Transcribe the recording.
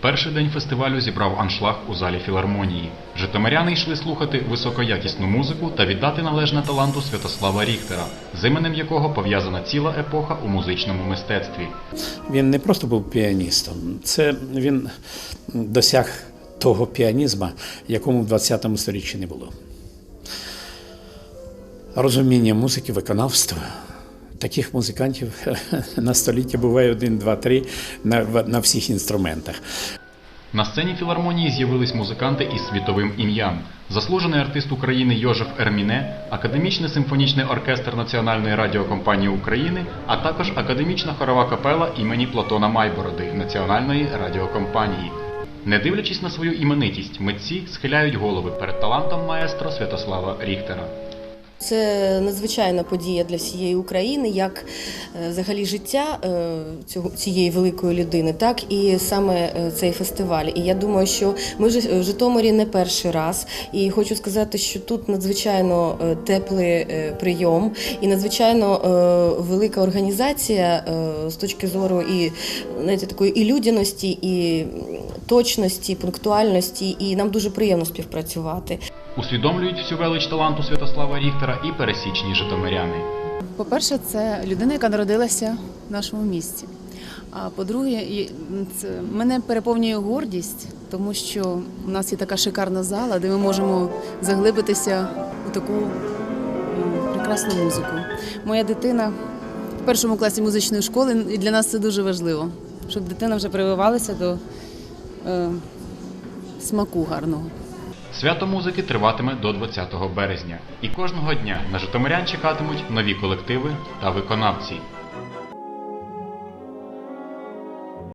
Перший день фестивалю зібрав аншлаг у залі філармонії. Житомиряни йшли слухати високоякісну музику та віддати належне таланту Святослава Ріхтера, з іменем якого пов'язана ціла епоха у музичному мистецтві. Він не просто був піаністом, це він досяг того піанізму, якому в 20 сторіччі не було. Розуміння музики, виконавства. Таких музикантів на столітті буває один, два, три на, на всіх інструментах. На сцені філармонії з'явились музиканти із світовим ім'ям. Заслужений артист України Йожеф Ерміне, академічний симфонічний оркестр Національної радіокомпанії України, а також академічна хорова капела імені Платона Майбороди Національної радіокомпанії. Не дивлячись на свою іменитість, митці схиляють голови перед талантом маестро Святослава Ріхтера. Це надзвичайна подія для всієї України, як е, взагалі життя е, цього цієї великої людини, так і саме е, цей фестиваль. І я думаю, що ми в Житомирі не перший раз. І хочу сказати, що тут надзвичайно теплий прийом і надзвичайно велика організація з точки зору і знаєте, такої і людяності, і точності, пунктуальності. І нам дуже приємно співпрацювати. Усвідомлюють всю велич таланту Святослава Ріхтера і пересічні житомиряни. По-перше, це людина, яка народилася в нашому місті. А по-друге, це мене переповнює гордість, тому що у нас є така шикарна зала, де ми можемо заглибитися у таку прекрасну музику. Моя дитина в першому класі музичної школи, і для нас це дуже важливо, щоб дитина вже прививалася до е, смаку гарного. Свято музики триватиме до 20 березня, і кожного дня на Житомирян чекатимуть нові колективи та виконавці.